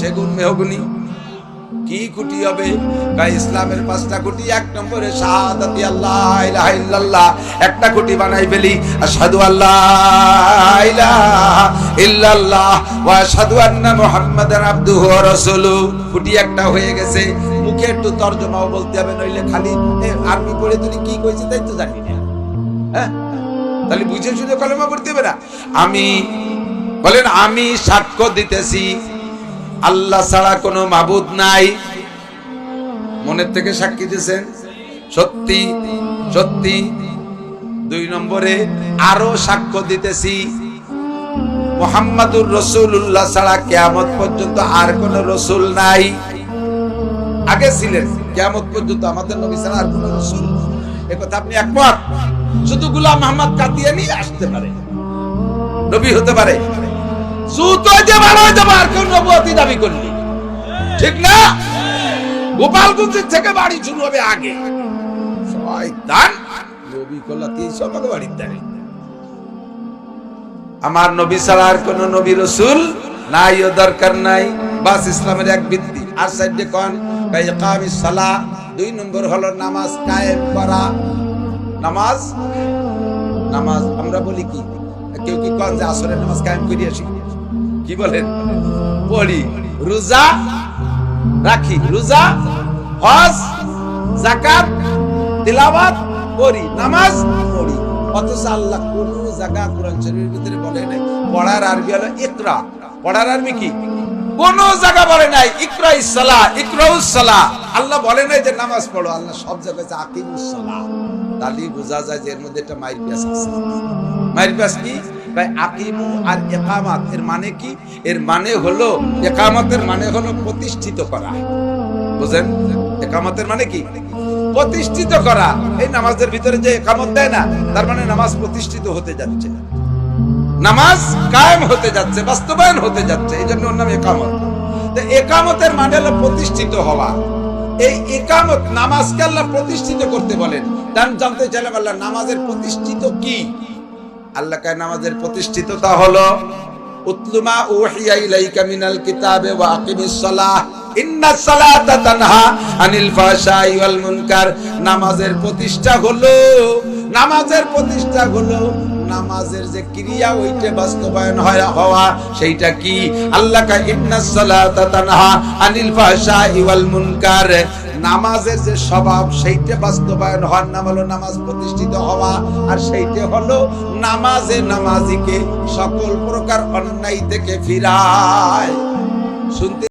সেগুন মেহগুনি কি খুঁটি হবে কয় ইসলামের পাঁচটা খুঁটি, এক নম্বরে শাহাদাতি আল্লাহ ইলাহা ইল্লাল্লাহ, একটা খুঁটি বানাই ফেলি, আশহাদু আল্লাহ ইলাহা ইল্লাল্লাহ, ওয়া আশহাদু আন্না মুহাম্মাদান আবদুহু ওয়া রাসূলুহু খুঁটি একটা হয়ে গেছে, মুখে একটু তর্জমাও বলতে হবে, নইলে খালি আরবি পড়ে তুমি কি কইছে তাই তো জানি না। হ্যাঁ? তাহলে বুঝে শুনে কলেমা পড়তে হবে না। আমি, বলেন, আমি সাক্ষ্য দিতেছি আল্লাহ ছাড়া কোনো মাবুদ নাই। মনের থেকে সাক্ষী দিয়েছেন। সত্যি সত্যি। দুই নম্বরে আরও সাক্ষ্য দিতেছি। মোহাম্মদুর রসুল্লাহ ছাড়া কেয়ামত পর্যন্ত আর কোন রসুল নাই। আগে ছিলেন, কেয়ামত পর্যন্ত আমাদের নবী ছাড়া আর কোন রসুল এ কথা আপনি একমত? শুধু গুলাম মোহাম্মদ কাদিয়ানি আসতে পারে। নবী হতে পারে। শয়তান, নবী বাড়ির দাঁড়িয়ে আমার নবী আর কোন নবী রসুল নাই ও দরকার নাই। বাস ইসলামের এক ভিত্তি। আর সাইডে কন সালা দুই নম্বর হলো নামাজ কায়েম করা। নামাজ? নামাজ আমরা বলি কি? কেউ কি কন যে আসরের নামাজ কায়েম করি আসি? কি বলেন? পড়ি। রোজা? রাখি। রোজা? হজ? জাকাত? তিলাওয়াত? করি নামাজ? পড়ি। অথচ আল্লাহ কোন জায়গা কোরআন শরীফের ভিতরে বলে নাই। পড়ার আরবি হলো ইকরা। পড়ার আরবি কি? কোন জায়গা বলে নাই। ইকরা ইসলা ইকরাউস সালা আল্লাহ বলে নাই যে নামাজ পড়ো। আল্লাহ সব জায়গায় যে আকিমুস সালা তাহলে বোঝা যায় যে এর মধ্যে একটা পিয়াস আছে। পিয়াস কি? ভাই আকিমু আর এর মানে কি? এর মানে হলো মানে হলো প্রতিষ্ঠিত করা। বুঝেন? একামতের মানে কি? প্রতিষ্ঠিত করা। এই নামাজের ভিতরে যে একামত দেয় না, তার মানে নামাজ প্রতিষ্ঠিত হতে যাচ্ছে। নামাজ কায়েম হতে যাচ্ছে, বাস্তবায়ন হতে যাচ্ছে এই জন্য ওর নাম একামত একামতের মানে হলো প্রতিষ্ঠিত হওয়া। এই একামত নামাজকে আল্লাহ প্রতিষ্ঠিত করতে বলেন। জানতে চাইলাম আল্লাহ, নামাজের প্রতিষ্ঠিত কি? আল্লাহ নামাজের প্রতিষ্ঠিততা হলো, উতলুমা উহিয়া ইলাইকা মিনাল কিতাবে ওয়া আকিমিস সালাহ। সালাতা তানহা আনিল ফাহশাই ওয়াল মুনকার। নামাজের প্রতিষ্ঠা হলো, নামাজের প্রতিষ্ঠা হলো, নামাজের যে ক্রিয়া ওইটা বাস্তবায়ন হয়, হওয়া, সেইটা কি? আল্লাহ কা সালাতা তানহা আনিল ফাহশাই ওয়াল মুনকার। নামাজের যে স্বভাব, সেইটা বাস্তবায়ন হওয়ার নাম হলো নামাজ প্রতিষ্ঠিত হওয়া, আর সেইটা হলো নামাজে নামাজিকে সকল প্রকার অন্যায় থেকে ফিরায়। শুনতে